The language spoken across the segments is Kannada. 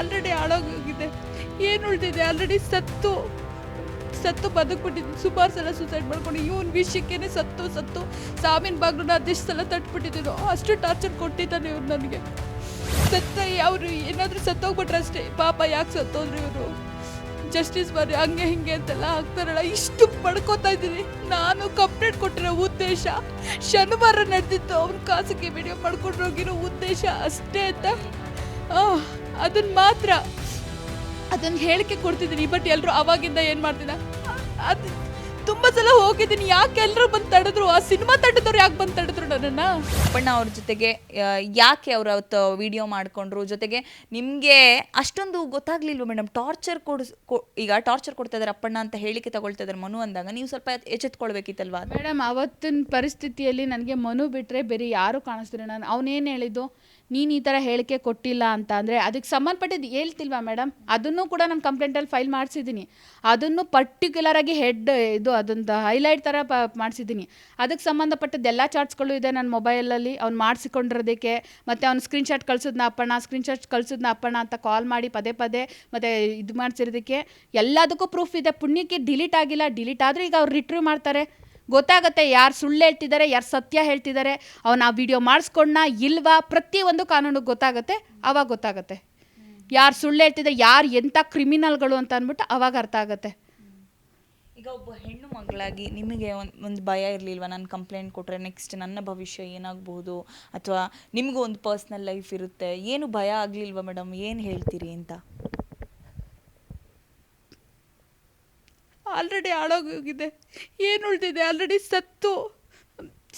ಆಲ್ರೆಡಿ ಹಾಳಾಗೋಗಿದೆ ಏನು ಉಳಿದಿದೆ? ಆಲ್ರೆಡಿ ಸತ್ತು. ಸತ್ತು ಬದುಕ್ಬಿಟ್ಟಿದ್ದೀನಿ. ಸುಮಾರು ಸಲ ಸೂಸೈಡ್ ಮಾಡ್ಕೊಂಡು ಇವನ್ ವಿಷಯಕ್ಕೇನೆ ಸತ್ತು ಸತ್ತು. ಸಾವಿನ ಬಾಗ್ಲನ್ನ ಅದೆಷ್ಟು ಸಲ ತಟ್ಬಿಟ್ಟಿದ್ದೀನೋ. ಅಷ್ಟು ಟಾರ್ಚರ್ ಕೊಟ್ಟಿದ್ದಾನೆ ಇವ್ರು ನನಗೆ. ಸತ್ತ ಅವರು ಏನಾದರೂ ಸತ್ತೋಗ್ಬಿಟ್ರೆ ಅಷ್ಟೇ. ಪಾಪ ಯಾಕೆ ಸತ್ತೋದ್ರು ಇವರು? ಜಸ್ಟಿಸ್ ಬರ್ರಿ ಹಂಗೆ ಹಿಂಗೆ ಅಂತೆಲ್ಲ ಆಗ್ತಾರಲ್ಲ. ಇಷ್ಟು ಪಡ್ಕೋತಾ ಇದ್ದೀನಿ. ನಾನು ಕಂಪ್ಲೇಂಟ್ ಕೊಟ್ಟಿರೋ ಉದ್ದೇಶ ಶನಿವಾರ ನಡೆದಿತ್ತು. ಅವ್ರ ಖಾಸಗಿ ವಿಡಿಯೋ ಮಾಡ್ಕೊಂಡು ಹೋಗಿರೋ ಉದ್ದೇಶ ಅಷ್ಟೇ ಅಂತ. ಅದನ್ನ ಮಾತ್ರ ಅದನ್ನ ಹೇಳಿಕೆ ಕೊಡ್ತಿದ್ದೀನಿ. ಬಟ್ ಎಲ್ಲರೂ ಅವಾಗಿಂದ ಏನು ಮಾಡ್ತಿದ್ದ ಅದು ತುಂಬ ಸಲ ಹೋಗಿದ್ದೀನಿ. ಯಾಕೆ ಎಲ್ಲರೂ ಬಂದು ತಡೆದ್ರು? ಆ ಸಿನಿಮಾ ತಡೆದವ್ರು ಯಾಕೆ ಬಂದು ತಡೆದ್ರು ನನ್ನನ್ನು? ಅಪ್ಪಣ್ಣ ಅವ್ರ ಜೊತೆಗೆ ಆ, ಯಾಕೆ ಅವ್ರು ಅವತ್ತು ವಿಡಿಯೋ ಮಾಡ್ಕೊಂಡ್ರು? ಜೊತೆಗೆ ನಿಮಗೆ ಅಷ್ಟೊಂದು ಗೊತ್ತಾಗ್ಲಿಲ್ವ ಮೇಡಮ್ ಟಾರ್ಚರ್ ಕೊಡಿಸ್ ಕೊ- ಈಗ ಟಾರ್ಚರ್ ಕೊಡ್ತಾ ಇದಾರೆ ಅಪ್ಪಣ್ಣ ಅಂತ ಹೇಳಿಕೆ ತಗೊಳ್ತಾ ಇದಾರೆ ಮನು ಅಂದಾಗ. ನೀವು ಸ್ವಲ್ಪ ಎಚ್ಚೆತ್ಕೊಳ್ಬೇಕಿತ್ತಲ್ವಾ ಮೇಡಮ್ ಅವತ್ತಿನ ಪರಿಸ್ಥಿತಿಯಲ್ಲಿ ನನಗೆ ಮನು ಬಿಟ್ಟರೆ ಬೇರೆ ಯಾರು ಕಾಣಿಸ್ತಿಲ್ಲ. ನಾನು ಅವನೇನು ಹೇಳಿದ್ದು? ನೀನು ಈ ಥರ ಹೇಳಿಕೆ ಕೊಟ್ಟಿಲ್ಲ ಅಂತ ಅಂದರೆ ಅದಕ್ಕೆ ಸಂಬಂಧಪಟ್ಟಿದ್ದು ಹೇಳ್ತಿಲ್ವಾ ಮೇಡಮ್ ಅದನ್ನು ಕೂಡ ನಾನು ಕಂಪ್ಲೇಂಟಲ್ಲಿ ಫೈಲ್ ಮಾಡಿಸಿದ್ದೀನಿ. ಅದನ್ನು ಪರ್ಟಿಕ್ಯುಲರ್ ಆಗಿ ಹೆಡ್ ಇದು ಅದೊಂದು ಹೈಲೈಟ್ ಥರ ಪ, ಮಾಡಿಸಿದ್ದೀನಿ. ಅದಕ್ಕೆ ಸಂಬಂಧಪಟ್ಟದ್ದು ಎಲ್ಲ ಚಾರ್ಟ್ಸ್ಗಳು ಇದೆ ನನ್ನ ಮೊಬೈಲಲ್ಲಿ ಅವ್ನು ಮಾಡಿಸಿಕೊಂಡಿರೋದಕ್ಕೆ, ಮತ್ತು ಅವ್ನು ಸ್ಕ್ರೀನ್ಶಾಟ್ ಕಳ್ಸಿದ್ನ ಅಪ್ಪಣ್ಣ ಸ್ಕ್ರೀನ್ಶಾಟ್ ಕಳ್ಸಿದ್ನ ಅಪ್ಪಣ್ಣ ಅಂತ ಕಾಲ್ ಮಾಡಿ ಪದೇ ಪದೇ, ಮತ್ತು ಇದು ಮಾಡಿಸಿರೋದಕ್ಕೆ. ಎಲ್ಲದಕ್ಕೂ ಪ್ರೂಫ್ ಇದೆ. ಪುಣ್ಯಕ್ಕೆ ಡಿಲೀಟ್ ಆಗಿಲ್ಲ. ಡಿಲೀಟ್ ಆದರೂ ಈಗ ಅವ್ರು ರಿಟ್ರೀವ್ ಮಾಡ್ತಾರೆ. ಗೊತ್ತಾಗುತ್ತೆ ಯಾರು ಸುಳ್ಳು ಹೇಳ್ತಿದ್ದಾರೆ ಯಾರು ಸತ್ಯ ಹೇಳ್ತಿದ್ದಾರೆ ಅವನ ಆ ವಿಡಿಯೋ ಮಾಡಿಸ್ಕೊಂಡ ಇಲ್ವಾ ಪ್ರತಿಯೊಂದು ಕಾನೂನಿಗೆ ಗೊತ್ತಾಗುತ್ತೆ, ಅವಾಗ ಗೊತ್ತಾಗುತ್ತೆ. ಯಾರು ಸುಳ್ಳು ಹೇಳ್ತಿದ್ದಾರೆ ಯಾರು ಎಂಥ ಕ್ರಿಮಿನಲ್ಗಳು ಅಂತ ಅಂದ್ಬಿಟ್ಟು ಅವಾಗ ಅರ್ಥ ಆಗುತ್ತೆ. ಈಗ ಒಬ್ಬ ಹೆಣ್ಣು ಮಗಳಾಗಿ ನಿಮಗೆ ಒಂದು ಒಂದು ಭಯ ಇರಲಿಲ್ವ? ನಾನು ಕಂಪ್ಲೇಂಟ್ ಕೊಟ್ಟರೆ ನೆಕ್ಸ್ಟ್ ನನ್ನ ಭವಿಷ್ಯ ಏನಾಗಬಹುದು ಅಥವಾ ನಿಮಗೂ ಒಂದು ಪರ್ಸ್ನಲ್ ಲೈಫ್ ಇರುತ್ತೆ. ಏನು ಭಯ ಆಗಲಿಲ್ವಾ ಮೇಡಮ್ ಏನು ಹೇಳ್ತೀರಿ ಅಂತ? ಆಲ್ರೆಡಿ ಹಾಳಾಗೋಗಿದೆ. ಏನು ಉಳಿದಿದೆ? ಆಲ್ರೆಡಿ ಸತ್ತು.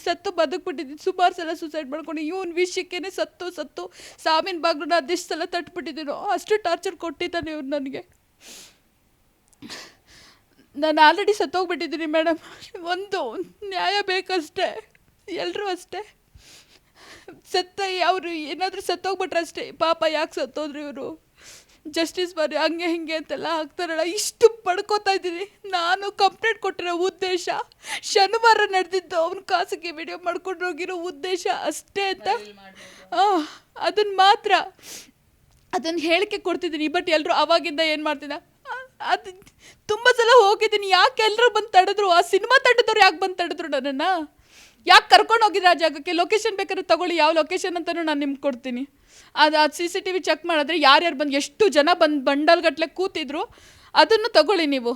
ಸತ್ತು ಬದುಕ್ಬಿಟ್ಟಿದ್ದೀನಿ ಸುಮಾರು ಸಲ ಸೂಸೈಡ್ ಮಾಡ್ಕೊಂಡು ಇವನ್ ವಿಷಯಕ್ಕೇನೆ ಸತ್ತು ಸತ್ತು. ಸಾವಿನ ಬಾಗ್ಲನ್ನ ಅದೆಷ್ಟು ಸಲ ತಟ್ಬಿಟ್ಟಿದ್ದೀನೋ. ಅಷ್ಟು ಟಾರ್ಚರ್ ಕೊಟ್ಟಿದ್ದಾನೆ ಇವ್ರು ನನಗೆ. ನಾನು ಆಲ್ರೆಡಿ ಸತ್ತೋಗ್ಬಿಟ್ಟಿದ್ದೀನಿ ಮೇಡಮ್ ಒಂದು ನ್ಯಾಯ ಬೇಕಷ್ಟೇ. ಎಲ್ಲರೂ ಅಷ್ಟೇ. ಸತ್ತ, ಅವರು ಏನಾದರೂ ಸತ್ತೋಗ್ಬಿಟ್ರೆ ಅಷ್ಟೇ. ಪಾಪ ಯಾಕೆ ಸತ್ತೋದ್ರು ಇವರು? ಜಸ್ಟಿಸ್ ಬರ್ರಿ ಹಂಗೆ ಹಿಂಗೆ ಅಂತೆಲ್ಲ ಹಾಕ್ತಾರಲ್ಲ ಇಷ್ಟು ಪಡ್ಕೋತಾ ಇದ್ದೀನಿ. ನಾನು ಕಂಪ್ಲೇಂಟ್ ಕೊಟ್ಟಿರೋ ಉದ್ದೇಶ ಶನಿವಾರ ನಡೆದಿದ್ದು ಅವ್ನ ಖಾಸಗಿ ವಿಡಿಯೋ ಮಾಡ್ಕೊಂಡು ಹೋಗಿರೋ ಉದ್ದೇಶ ಅಷ್ಟೇ ಅಂತ. ಅದನ್ನ ಮಾತ್ರ ಅದನ್ನ ಹೇಳಿಕೆ ಕೊಡ್ತಿದ್ದೀನಿ. ಬಟ್ ಎಲ್ಲರೂ ಅವಾಗಿಂದ ಏನು ಮಾಡ್ತಿದ್ದ? ಅದು ತುಂಬ ಸಲ ಹೋಗಿದ್ದೀನಿ. ಯಾಕೆ ಎಲ್ಲರೂ ಬಂದು ತಡೆದ್ರು? ಆ ಸಿನಿಮಾ ತಡೆದವ್ರು ಯಾಕೆ ಬಂದು ತಡೆದ್ರು ನನ್ನನ್ನು? ಯಾಕೆ ಕರ್ಕೊಂಡು ಹೋಗಿದ್ರೆ ಆ ಜಾಗಕ್ಕೆ? ಲೊಕೇಶನ್ ಬೇಕಾದ್ರೆ ತಗೊಳ್ಳಿ. ಯಾವ ಲೊಕೇಶನ್ ಅಂತಲೂ ನಾನು ನಿಮ್ಗೆ ಕೊಡ್ತೀನಿ. ಅದು ಅದು C C T V check ಮಾಡಿದ್ರೆ ಯಾರ್ಯಾರು ಬಂದು, ಎಷ್ಟು ಜನ ಬಂದು ಬಂಡಲ್ಗಟ್ಟಲೆ ಕೂತಿದ್ರು, ಅದನ್ನು ತಗೊಳ್ಳಿ ನೀವು.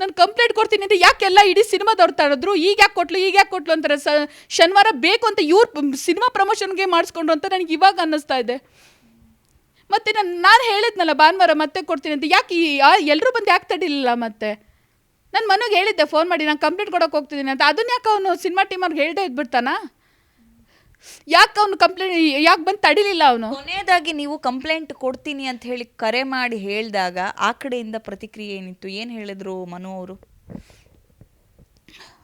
ನಾನು ಕಂಪ್ಲೇಂಟ್ ಕೊಡ್ತೀನಿ ಅಂದರೆ ಯಾಕೆಲ್ಲ ಇಡೀ ಸಿನಿಮಾದವ್ರು ತಡೆದ್ರು ಈಗ ಯಾಕೆ ಕೊಟ್ಲು, ಈಗ ಯಾಕೆ ಕೊಟ್ಲು ಅಂತಾರೆ. ಸ, ಶನಿವಾರ ಬೇಕು ಅಂತ ಇವ್ರು ಸಿನಿಮಾ ಪ್ರಮೋಷನ್ಗೆ ಮಾಡಿಸ್ಕೊಂಡ್ರು ಅಂತ ನನಗೆ ಇವಾಗ ಅನ್ನಿಸ್ತಾ ಇದೆ. ಮತ್ತೆ ನಾನು ನಾನು ಹೇಳಿದ್ನಲ್ಲ ಭಾನುವಾರ ಮತ್ತೆ ಕೊಡ್ತೀನಿ ಅಂತ. ಯಾಕೆ ಎಲ್ಲರೂ ಬಂದು ಯಾಕೆ ತಡಿಲಿಲ್ಲ ಮತ್ತೆ? ನನ್ನ ಮನೆಗೆ ಹೇಳಿದ್ದೆ ಫೋನ್ ಮಾಡಿ ನಾನು ಕಂಪ್ಲೇಂಟ್ ಕೊಡೋಕೆ ಹೋಗ್ತಿದ್ದೀನಿ ಅಂತ. ಅದನ್ನ ಯಾಕೆ ಅವನು ಸಿನಿಮಾ ಟೀಮವ್ರಿಗೆ ಹೇಳ್ದೆ ಇದ್ಬಿಡ್ತಾನ? ಯಾಕೆ ಅವನು ಕಂಪ್ಲೇಂಟ್ ಯಾಕೆ ಬಂದು ತಡಿಲಿಲ್ಲ ಅವನು? ಕೊನೆಯದಾಗಿ ನೀವು ಕಂಪ್ಲೇಂಟ್ ಕೊಡ್ತೀನಿ ಅಂತ ಹೇಳಿ ಕರೆ ಮಾಡಿ ಹೇಳಿದಾಗ ಆ ಕಡೆಯಿಂದ ಪ್ರತಿಕ್ರಿಯೆ ಏನಿತ್ತು? ಏನು ಹೇಳಿದ್ರು ಮನು ಅವರು?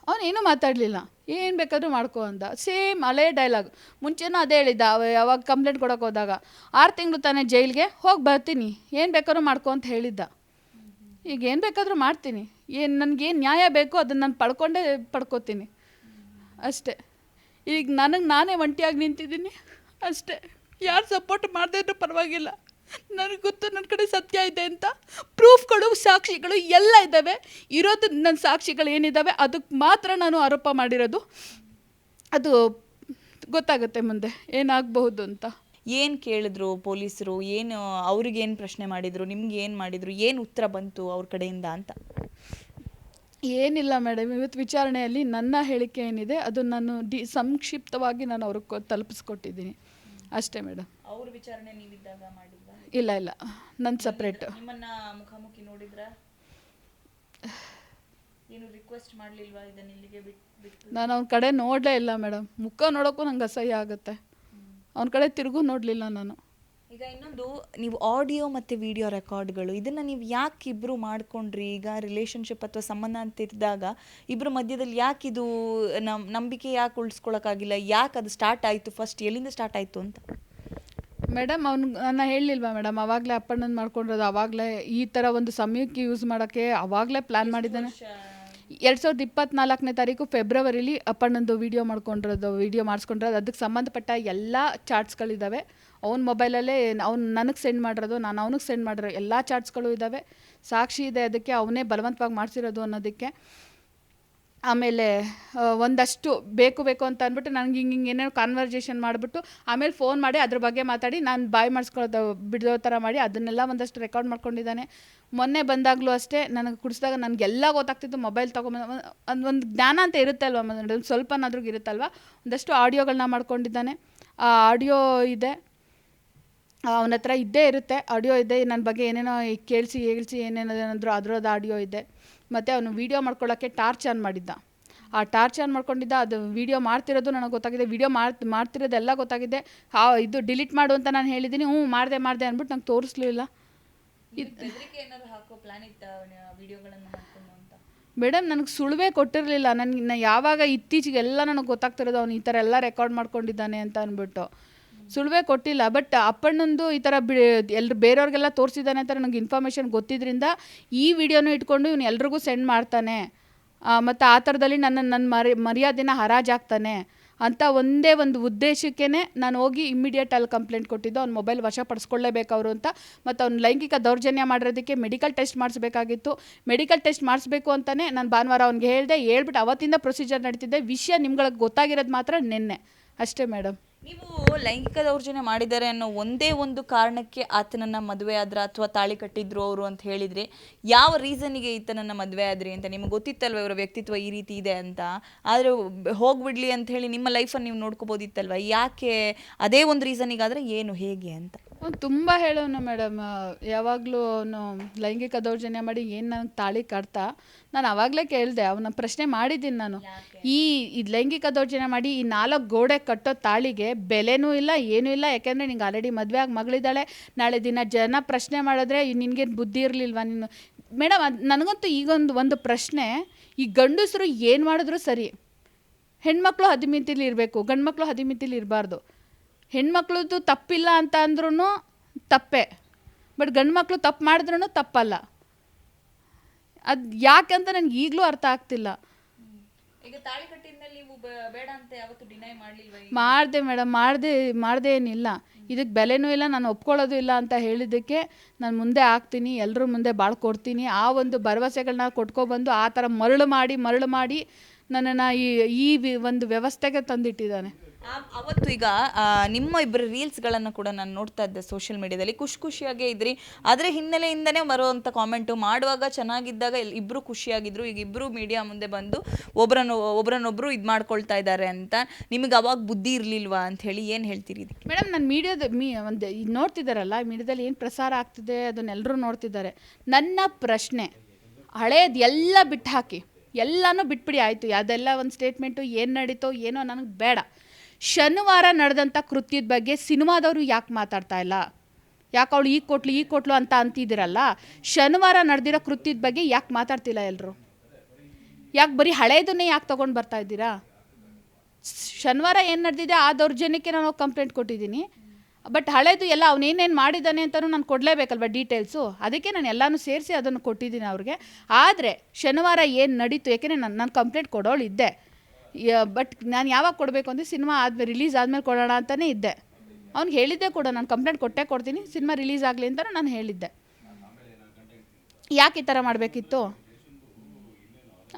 ಅವನೇನು ಮಾತಾಡಲಿಲ್ಲ. ಏನು ಬೇಕಾದರೂ ಮಾಡ್ಕೊ ಅಂತ ಸೇಮ್ ಹಳೇ ಡೈಲಾಗ್ ಮುಂಚೆನೂ ಅದೇ ಹೇಳಿದ್ದ ಅವ ಯಾವಾಗ ಕಂಪ್ಲೇಂಟ್ ಕೊಡೋಕೆ ಹೋದಾಗ. ಆರು ತಿಂಗಳು ತಾನೇ ಜೈಲಿಗೆ ಹೋಗಿ ಬರ್ತೀನಿ. ಏನು ಬೇಕಾದ್ರೂ ಮಾಡ್ಕೊ ಅಂತ ಹೇಳಿದ್ದ. ಈಗ ಏನು ಬೇಕಾದರೂ ಮಾಡ್ತೀನಿ. ಏನು ನನಗೇನು ನ್ಯಾಯ ಬೇಕೋ ಅದನ್ನು ನಾನು ಪಡ್ಕೊಂಡೇ ಪಡ್ಕೋತೀನಿ. ಅಷ್ಟೇ. ಈಗ ನನಗೆ ನಾನೇ ಒಂಟಿಯಾಗಿ ನಿಂತಿದ್ದೀನಿ. ಅಷ್ಟೇ. ಯಾರು ಸಪೋರ್ಟ್ ಮಾಡದೇ ಇದ್ರೂ ಪರವಾಗಿಲ್ಲ. ನನಗೆ ಗೊತ್ತು ನನ್ನ ಕಡೆ ಸತ್ಯ ಇದೆ ಅಂತ. ಪ್ರೂಫ್ಗಳು ಸಾಕ್ಷಿಗಳು ಎಲ್ಲ ಇದ್ದಾವೆ ಇರೋದು ನನ್ನ ಸಾಕ್ಷಿಗಳು ಏನಿದ್ದಾವೆ ಅದಕ್ಕೆ ಮಾತ್ರ ನಾನು ಆರೋಪ ಮಾಡಿರೋದು. ಅದು ಗೊತ್ತಾಗುತ್ತೆ ಮುಂದೆ. ಏನಾಗಬಹುದು ಅಂತ. ಏನು ಕೇಳಿದ್ರು ಪೊಲೀಸರು? ಏನು ಅವ್ರಿಗೇನು ಪ್ರಶ್ನೆ ಮಾಡಿದ್ರು? ನಿಮ್ಗೆ ಏನು ಮಾಡಿದರು? ಏನು ಉತ್ತರ ಬಂತು ಅವ್ರ ಕಡೆಯಿಂದ ಅಂತ? ಏನಿಲ್ಲ ಮೇಡಮ್. ಇವತ್ತು ವಿಚಾರಣೆಯಲ್ಲಿ ನನ್ನ ಹೇಳಿಕೆ ಏನಿದೆ ಅದು ನಾನು ಡಿ ಸಂಕ್ಷಿಪ್ತವಾಗಿ ನಾನು ಅವ್ರಿಗೆ ಕೊ- ತಲುಪಿಸ್ಕೊಟ್ಟಿದ್ದೀನಿ. ಅಷ್ಟೇ ಮೇಡಮ್. ಅವ್ರ ವಿಚಾರಣೆ ನೀವಿದ್ದಾಗ ಮಾಡಿದ್ವಾ ಇಲ್ಲ ಇಲ್ಲ. ನನ್ನ ಸಪ್ರೇಟ್ ನಿಮ್ಮನ್ನ ಮುಖಾಮುಖಿ ನೋಡಿದ್ರ? ಏನು ರಿಕ್ವೆಸ್ಟ್ ಮಾಡ್ಲಿಲ್ವಾ ಇದನ್ನ ಇಲ್ಲಿಗೆ ಬಿಟ್ ಬಿಟ್ಟು? ನಾನು ಅವ್ನ ಕಡೆ ನೋಡಲೇ ಇಲ್ಲ ಮೇಡಮ್. ಮುಖ ನೋಡೋಕ್ಕೂ ನಂಗೆ ಅಸಹ್ಯ ಆಗುತ್ತೆ. ಅವ್ನ ಕಡೆ ತಿರುಗೂ ನೋಡಲಿಲ್ಲ ನಾನು. ಈಗ ಇನ್ನೊಂದು ನೀವು ಆಡಿಯೋ ಮತ್ತು ವಿಡಿಯೋ ರೆಕಾರ್ಡ್ಗಳು ಇದನ್ನು ನೀವು ಯಾಕೆ ಇಬ್ಬರು ಮಾಡ್ಕೊಂಡ್ರಿ? ಈಗ ರಿಲೇಷನ್ಶಿಪ್ ಅಥವಾ ಸಂಬಂಧ ಅಂತ ಇದ್ದಾಗ ಇಬ್ಬರು ಮಧ್ಯದಲ್ಲಿ ಯಾಕೆ ಇದು ನಮ್ಮ ನಂಬಿಕೆ ಯಾಕೆ ಉಳಿಸ್ಕೊಳಕ್ಕಾಗಿಲ್ಲ? ಯಾಕೆ ಅದು ಸ್ಟಾರ್ಟ್ ಆಯಿತು ಫಸ್ಟ್ ಎಲ್ಲಿಂದ ಸ್ಟಾರ್ಟ್ ಆಯಿತು ಅಂತ? ಮೇಡಮ್ ಅವ್ನು ನಾನು ಹೇಳಲಿಲ್ವಾ ಮೇಡಮ್ ಅವಾಗಲೇ ಅಪ್ಪಣ್ಣನ ಮಾಡ್ಕೊಂಡಿರೋದು ಅವಾಗಲೇ ಈ ಥರ ಒಂದು ಸಮಯಕ್ಕೆ ಯೂಸ್ ಮಾಡೋಕ್ಕೆ ಅವಾಗಲೇ ಪ್ಲ್ಯಾನ್ ಮಾಡಿದ್ದಾನೆ. ಎರಡು ಸಾವಿರದ ಇಪ್ಪತ್ನಾಲ್ಕನೇ ತಾರೀಕು ಫೆಬ್ರವರಿಲಿ ಅಪ್ಪಣ್ಣಂದು ವಿಡಿಯೋ ಮಾಡ್ಕೊಂಡಿರೋದು ವಿಡಿಯೋ ಮಾಡಿಸ್ಕೊಂಡಿರೋದು. ಅದಕ್ಕೆ ಸಂಬಂಧಪಟ್ಟ ಎಲ್ಲ ಚಾರ್ಟ್ಸ್ಗಳಿದ್ದಾವೆ ಅವ್ನ ಮೊಬೈಲಲ್ಲೇ ಅವ್ನು ನನಗೆ ಸೆಂಡ್ ಮಾಡಿರೋದು, ನಾನು ಅವ್ನಿಗೆ ಸೆಂಡ್ ಮಾಡಿರೋ ಎಲ್ಲ ಚಾರ್ಟ್ಸ್ಗಳು ಇದ್ದಾವೆ ಸಾಕ್ಷಿ ಇದೆ ಅದಕ್ಕೆ ಅವನೇ ಬಲವಂತವಾಗಿ ಮಾಡಿಸಿರೋದು ಅನ್ನೋದಕ್ಕೆ. ಆಮೇಲೆ ಒಂದಷ್ಟು ಬೇಕು ಬೇಕು ಅಂತ ಅಂದ್ಬಿಟ್ಟು ನನಗೆ ಹಿಂಗೆ ಹಿಂಗೆ ಏನೇನೋ ಕಾನ್ವರ್ಜೇಷನ್ ಮಾಡಿಬಿಟ್ಟು ಆಮೇಲೆ ಫೋನ್ ಮಾಡಿ ಅದ್ರ ಬಗ್ಗೆ ಮಾತಾಡಿ, ನಾನು ಬಾಯ್ ಮಾಡಿಸ್ಕೊಳ್ಳೋದು ಬಿಡೋ ಥರ ಮಾಡಿ ಅದನ್ನೆಲ್ಲ ಒಂದಷ್ಟು ರೆಕಾರ್ಡ್ ಮಾಡ್ಕೊಂಡಿದ್ದಾನೆ. ಮೊನ್ನೆ ಬಂದಾಗಲೂ ಅಷ್ಟೇ ನನಗೆ ಕುಡಿಸಿದಾಗ ನನಗೆಲ್ಲ ಗೊತ್ತಾಗ್ತಿತ್ತು ಮೊಬೈಲ್ ತೊಗೊಂಬಂದು ಒಂದು ಜ್ಞಾನ ಅಂತ ಇರುತ್ತೆ ಅಲ್ವಾ, ಒಂದು ಸ್ವಲ್ಪನಾದ್ರೂ ಇರುತ್ತಲ್ವ? ಒಂದಷ್ಟು ಆಡಿಯೋಗಳನ್ನ ಮಾಡ್ಕೊಂಡಿದ್ದಾನೆ. ಆ ಆಡಿಯೋ ಇದೆ ಅವನ ಹತ್ರ ಇದ್ದೇ ಇರುತ್ತೆ. ಆಡಿಯೋ ಇದೆ ನನ್ನ ಬಗ್ಗೆ ಏನೇನೋ ಕೇಳಿಸಿ, ಹೇಳಿಸಿ ಏನೇನೋ ಏನಾದರೂ ಅದರದ್ದು ಆಡಿಯೋ ಇದೆ. ಮತ್ತು ಅವನು ವೀಡಿಯೋ ಮಾಡ್ಕೊಳ್ಳೋಕ್ಕೆ ಟಾರ್ಚ್ ಆನ್ ಮಾಡಿದ್ದ. ಆ ಟಾರ್ಚ್ ಆನ್ ಮಾಡ್ಕೊಂಡಿದ್ದ ಅದು ವೀಡಿಯೋ ಮಾಡ್ತಿರೋದು ನನಗೆ ಗೊತ್ತಾಗಿದೆ. ವೀಡಿಯೋ ಮಾಡಿ ಮಾಡ್ತಿರೋದೆಲ್ಲ ಗೊತ್ತಾಗಿದೆ. ಆ ಇದು ಡಿಲೀಟ್ ಮಾಡು ಅಂತ ನಾನು ಹೇಳಿದ್ದೀನಿ ಹ್ಞೂ ಮಾಡಿದೆ ಮಾಡಿದೆ ಅಂದ್ಬಿಟ್ಟು ನಂಗೆ ತೋರಿಸ್ಲಿಲ್ಲ. ಮೇಡಮ್ ನನಗೆ ಸುಳುವೇ ಕೊಟ್ಟಿರಲಿಲ್ಲ. ನನಗೆ ಯಾವಾಗ ಯಾವಾಗ ಇತ್ತೀಚೆಗೆಲ್ಲ ನನಗೆ ಗೊತ್ತಾಗ್ತಿರೋದು. ಅವನು ಈ ಥರ ಎಲ್ಲ ರೆಕಾರ್ಡ್ ಮಾಡ್ಕೊಂಡಿದ್ದಾನೆ ಅಂತ ಅಂದ್ಬಿಟ್ಟು. ಸುಳುವೇ ಕೊಟ್ಟಿಲ್ಲ. ಬಟ್ ಅಪ್ಪಣ್ಣಂದು ಈ ಥರ ಬಿ ಬೇರೆಯವ್ರಿಗೆಲ್ಲ ತೋರಿಸಿದ್ದಾನೆ ಅಂತ ನನಗೆ ಇನ್ಫಾರ್ಮೇಷನ್ ಗೊತ್ತಿದ್ರಿಂದ ಈ ವಿಡಿಯೋನೂ ಇಟ್ಕೊಂಡು ಇವನು ಎಲ್ರಿಗೂ ಸೆಂಡ್ ಮಾಡ್ತಾನೆ. ಮತ್ತು ಆ ಥರದಲ್ಲಿ ನನ್ನ ನನ್ನ ಮರಿ, ಮರ್ಯಾದೆನ ಹರಾಜಾಗ್ತಾನೆ ಅಂತ ಒಂದೇ ಒಂದು ಉದ್ದೇಶಕ್ಕೇ ನಾನು ಹೋಗಿ ಇಮ್ಮಿಡಿಯೇಟ್ ಅಲ್ಲಿ ಕಂಪ್ಲೇಂಟ್ ಕೊಟ್ಟಿದ್ದು. ಅವ್ನ ಮೊಬೈಲ್ ವಶಪಡಿಸ್ಕೊಳ್ಳೇಬೇಕು ಅವರು ಅಂತ. ಮತ್ತು ಅವ್ನು ಲೈಂಗಿಕ ದೌರ್ಜನ್ಯ ಮಾಡಿರೋದಕ್ಕೆ ಮೆಡಿಕಲ್ ಟೆಸ್ಟ್ ಮಾಡಿಸ್ಬೇಕಾಗಿತ್ತು. ಮೆಡಿಕಲ್ ಟೆಸ್ಟ್ ಮಾಡಿಸ್ಬೇಕು ಅಂತಲೇ ನಾನು ಭಾನುವಾರ ಅವ್ನಿಗೆ ಹೇಳಿದೆ. ಹೇಳ್ಬಿಟ್ಟು ಅವತ್ತಿಂದ ಪ್ರೊಸೀಜರ್ ನಡೀತಿದ್ದೆ ವಿಷಯ ನಿಮ್ಗಳಿಗೆ ಗೊತ್ತಾಗಿರೋದು ಮಾತ್ರ ನಿನ್ನೆ. ಅಷ್ಟೇ ಮೇಡಮ್ ನೀವು ಲೈಂಗಿಕ ದೌರ್ಜನ್ಯ ಮಾಡಿದ್ದಾರೆ ಅನ್ನೋ ಒಂದೇ ಒಂದು ಕಾರಣಕ್ಕೆ ಆತನನ್ನ ಮದುವೆ ಆದ್ರ ಅಥವಾ ತಾಳಿ ಕಟ್ಟಿದ್ರು ಅವರು ಅಂತ ಹೇಳಿದ್ರೆ ಯಾವ ರೀಸನ್ಗೆ ಈತನನ್ನ ಮದುವೆ ಆದ್ರಿ ಅಂತ ನಿಮ್ಗೆ ಗೊತ್ತಿತ್ತಲ್ವ ಇವರ ವ್ಯಕ್ತಿತ್ವ ಈ ರೀತಿ ಇದೆ ಅಂತ? ಆದ್ರೆ ಹೋಗ್ಬಿಡ್ಲಿ ಅಂತ ಹೇಳಿ ನಿಮ್ಮ ಲೈಫನ್ನು ನೀವು ನೋಡ್ಕೋಬೋದಿತ್ತಲ್ವ? ಯಾಕೆ ಅದೇ ಒಂದು ರೀಸನಿಗಾದ್ರೆ ಏನು, ಹೇಗೆ ಅಂತ? ಅವ್ನು ತುಂಬ ಹೇಳೋನು ಮೇಡಮ್ ಯಾವಾಗಲೂ ಅವನು ಲೈಂಗಿಕ ದೌರ್ಜನ್ಯ ಮಾಡಿ ಏನು ನನಗೆ ತಾಳಿ ಕಟ್ತಾ ನಾನು ಆವಾಗಲೇ ಕೇಳಿದೆ ಅವನ ಪ್ರಶ್ನೆ ಮಾಡಿದ್ದೀನಿ ನಾನು. ಈ ಇದು ಲೈಂಗಿಕ ದೌರ್ಜನ್ಯ ಮಾಡಿ ಈ ನಾಲ್ಕು ಗೋಡೆ ಕಟ್ಟೋ ತಾಳಿಗೆ ಬೆಲೆನೂ ಇಲ್ಲ ಏನೂ ಇಲ್ಲ ಯಾಕೆಂದರೆ ನಿಂಗೆ ಆಲ್ರೆಡಿ ಮದುವೆ ಆಗಿ ಮಗಳಿದ್ದಾಳೆ ನಾಳೆ ದಿನ ಜನ ಪ್ರಶ್ನೆ ಮಾಡಿದ್ರೆ ನಿನಗೇನು ಬುದ್ಧಿ ಇರಲಿಲ್ವಾ ನೀನು? ಮೇಡಮ್ ಅದು ನನಗಂತೂ ಈಗೊಂದು ಒಂದು ಪ್ರಶ್ನೆ ಈ ಗಂಡಸರು ಏನು ಮಾಡಿದ್ರು ಸರಿ? ಹೆಣ್ಮಕ್ಳು ಹದಿಮಿತಿಲಿ ಇರಬೇಕು ಗಂಡು ಮಕ್ಕಳು ಹದಿಮಿತಿಲಿ ಇರಬಾರ್ದು. ಹೆಣ್ಮಕ್ಳದ್ದು ತಪ್ಪಿಲ್ಲ ಅಂತ ಅಂದ್ರೂ ತಪ್ಪೆ. ಬಟ್ ಗಂಡು ಮಕ್ಕಳು ತಪ್ಪು ಮಾಡಿದ್ರೂ ತಪ್ಪಲ್ಲ. ಅದು ಅಂತ ನನಗೆ ಈಗಲೂ ಅರ್ಥ ಆಗ್ತಿಲ್ಲ. ಈಗ ತಾಳಿ ಕಟ್ಟಿದ್ಮೇಲೆ ನೀವು ಬೇಡ ಅಂತ ಯಾವತ್ತು ಡಿನೈ ಮಾಡ್ಲಿಲ್ವಾ ಮಾಡಿದೆ ಮೇಡಮ್ ಮಾಡಿದೆ ಮಾಡಿದೆ ಏನಿಲ್ಲ. ಇದಕ್ಕೆ ಬೆಲೆನೂ ಇಲ್ಲ ನಾನು ಒಪ್ಕೊಳ್ಳೋದು ಇಲ್ಲ ಅಂತ ಹೇಳಿದ್ದಕ್ಕೆ ನಾನು ಮುಂದೆ ಹಾಕ್ತೀನಿ ಎಲ್ಲರೂ ಮುಂದೆ ಭಾಳ ಕೊಡ್ತೀನಿ. ಆ ಒಂದು ಭರವಸೆಗಳನ್ನ ಕೊಟ್ಕೊಬಂದು ಆ ಥರ ಮರಳು ಮಾಡಿ ಮರಳು ಮಾಡಿ ನನ್ನನ್ನು ಈ ಈ ಒಂದು ವ್ಯವಸ್ಥೆಗೆ ತಂದಿಟ್ಟಿದ್ದಾನೆ. ಅವತ್ತು ಈಗ ನಿಮ್ಮ ಇಬ್ಬರು ರೀಲ್ಸ್ಗಳನ್ನು ಕೂಡ ನಾನು ನೋಡ್ತಾ ಇದ್ದೆ ಸೋಷಿಯಲ್ ಮೀಡಿಯಾದಲ್ಲಿ ಖುಷಿ ಖುಷಿಯಾಗೇ ಇದ್ರಿ. ಅದರ ಹಿನ್ನೆಲೆಯಿಂದನೇ ಬರುವಂಥ ಕಾಮೆಂಟು ಮಾಡುವಾಗ ಚೆನ್ನಾಗಿದ್ದಾಗ ಇಬ್ರು ಖುಷಿಯಾಗಿದ್ರು. ಈಗ ಇಬ್ರು ಮೀಡಿಯಾ ಮುಂದೆ ಬಂದು ಒಬ್ರನ್ನ, ಒಬ್ರನ್ನೊಬ್ರು ಇದು ಮಾಡ್ಕೊಳ್ತಾ ಇದ್ದಾರೆ ಅಂತ. ನಿಮಗೆ ಅವಾಗ ಬುದ್ಧಿ ಇರಲಿಲ್ವಾ ಅಂತ ಹೇಳಿ ಏನು ಹೇಳ್ತೀರಿ ಮೇಡಮ್, ನಾನು ಮೀಡಿಯಾದ, ಮೀ, ಒಂದು ನೋಡ್ತಿದ್ದಾರಲ್ಲ ಮೀಡಿಯಾದಲ್ಲಿ ಏನು ಪ್ರಸಾರ ಆಗ್ತಿದೆ ಅದನ್ನೆಲ್ಲರೂ ನೋಡ್ತಿದ್ದಾರೆ. ನನ್ನ ಪ್ರಶ್ನೆ, ಹಳೇದು ಎಲ್ಲ ಬಿಟ್ಟು ಹಾಕಿ, ಎಲ್ಲನೂ ಬಿಟ್ಬಿಡಿ, ಆಯಿತು. ಅದೆಲ್ಲ ಒಂದು ಸ್ಟೇಟ್ಮೆಂಟು ಏನು ನಡೀತೋ, ಏನೋ, ನನಗೆ ಬೇಡ. ಶನಿವಾರ ನಡೆದಂಥ ಕೃತ್ಯದ ಬಗ್ಗೆ ಸಿನಿಮಾದವರು ಯಾಕೆ ಮಾತಾಡ್ತಾ ಇಲ್ಲ? ಯಾಕೆ ಅವಳು ಈ ಕೊಟ್ಲು ಈ ಕೊಟ್ಲು ಅಂತ ಅಂತಿದ್ದೀರಲ್ಲ? ಶನಿವಾರ ನಡೆದಿರೋ ಕೃತ್ಯದ ಬಗ್ಗೆ ಯಾಕೆ ಮಾತಾಡ್ತಿಲ್ಲ ಎಲ್ಲರೂ ಯಾಕೆ ಬರೀ ಹಳೆಯದನ್ನೇ ಯಾಕೆ ತೊಗೊಂಡು ಬರ್ತಾ ಇದ್ದೀರಾ? ಶನಿವಾರ ಏನು ನಡೆದಿದೆ ಆ ದೌರ್ಜನ್ಯಕ್ಕೆ ನಾನು ಕಂಪ್ಲೇಂಟ್ ಕೊಟ್ಟಿದ್ದೀನಿ. ಬಟ್ ಹಳೇದು ಎಲ್ಲ ಅವನೇನೇನು ಮಾಡಿದ್ದಾನೆ ಅಂತಲೂ ನಾನು ಕೊಡಲೇಬೇಕಲ್ವ ಡೀಟೇಲ್ಸು ಅದಕ್ಕೆ ನಾನು ಎಲ್ಲನೂ ಸೇರಿಸಿ ಅದನ್ನು ಕೊಟ್ಟಿದ್ದೀನಿ ಅವ್ರಿಗೆ. ಆದರೆ ಶನಿವಾರ ಏನು ನಡೀತು, ಯಾಕೆಂದರೆ ನಾನು ನಾನು ಕಂಪ್ಲೇಂಟ್ ಕೊಡೋಳು ಇದ್ದೆ ಬಟ್ ನಾನು ಯಾವಾಗ ಕೊಡಬೇಕು ಅಂದರೆ ಸಿನಿಮಾ ಆದಮೇಲೆ ರಿಲೀಸ್ ಆದಮೇಲೆ ಕೊಡೋಣ ಅಂತಲೇ ಇದ್ದೆ. ಅವ್ನು ಹೇಳಿದ್ದೆ ಕೂಡ, ನಾನು ಕಂಪ್ಲೇಂಟ್ ಕೊಟ್ಟೇ ಕೊಡ್ತೀನಿ, ಸಿನಿಮಾ ರಿಲೀಸ್ ಆಗಲಿ ಅಂತ ನಾನು ಹೇಳಿದ್ದೆ. ಯಾಕೆ ಈ ಥರ ಮಾಡಬೇಕಿತ್ತು?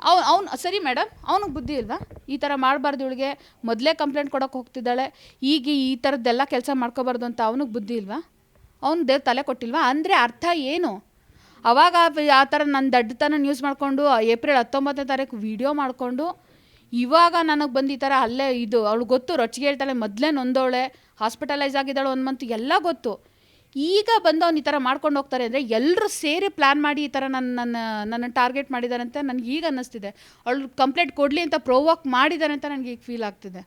ಅವ್ನು ಅವ್ನು ಸರಿ ಮೇಡಮ್ ಅವ್ನಿಗೆ ಬುದ್ಧಿ ಇಲ್ವಾ? ಈ ಥರ ಮಾಡಬಾರ್ದು ಇವಳಿಗೆ, ಮೊದಲೇ ಕಂಪ್ಲೇಂಟ್ ಕೊಡೋಕೆ ಹೋಗ್ತಿದ್ದಾಳೆ, ಈಗ ಈ ಥರದ್ದೆಲ್ಲ ಕೆಲಸ ಮಾಡ್ಕೋಬಾರ್ದು ಅಂತ ಅವನಿಗೆ ಬುದ್ಧಿ ಇಲ್ವಾ? ಅವ್ನು ದೇವ್ರ ತಲೆ ಕೊಟ್ಟಿಲ್ವಾ? ಅಂದರೆ ಅರ್ಥ ಏನು? ಅವಾಗ ಆ- ಆ ಥರ ನನ್ನ ದಡ್ಡತನ ನ್ಯೂಸ್ ಮಾಡಿಕೊಂಡು ಏಪ್ರಿಲ್ ಹತ್ತೊಂಬತ್ತನೇ ತಾರೀಕು ವಿಡಿಯೋ ಮಾಡಿಕೊಂಡು ಇವಾಗ ನನಗೆ ಬಂದು ಈ ಥರ ಅಲ್ಲೇ ಇದು, ಅವಳು ಗೊತ್ತು ರೊಚ್ಚಿಗೆ ಹೇಳ್ತಾಳೆ, ಮೊದಲೇ ನೊಂದವಳೆ ಹಾಸ್ಪಿಟಲೈಸ್ ಆಗಿದ್ದಾಳೆ ಒಂದು ಮಂತ್ ಎಲ್ಲ ಗೊತ್ತು. ಈಗ ಬಂದು ಅವ್ನು ಈ ಥರ ಮಾಡ್ಕೊಂಡು ಹೋಗ್ತಾರೆ ಅಂದರೆ ಎಲ್ಲರೂ ಸೇರಿ ಪ್ಲ್ಯಾನ್ ಮಾಡಿ ಈ ಥರ ನನ್ನ ನನ್ನ ನನ್ನ ಟಾರ್ಗೆಟ್ ಮಾಡಿದ್ದಾರೆ ಅಂತ ನನಗೆ ಈಗ ಅನ್ನಿಸ್ತಿದೆ. ಅವಳು ಕಂಪ್ಲೇಂಟ್ ಕೊಡಲಿ ಅಂತ ಪ್ರೊವಾಕ್ ಮಾಡಿದ್ದಾರೆ ಅಂತ ನನಗೆ ಈಗ ಫೀಲ್ ಆಗ್ತಿದೆ.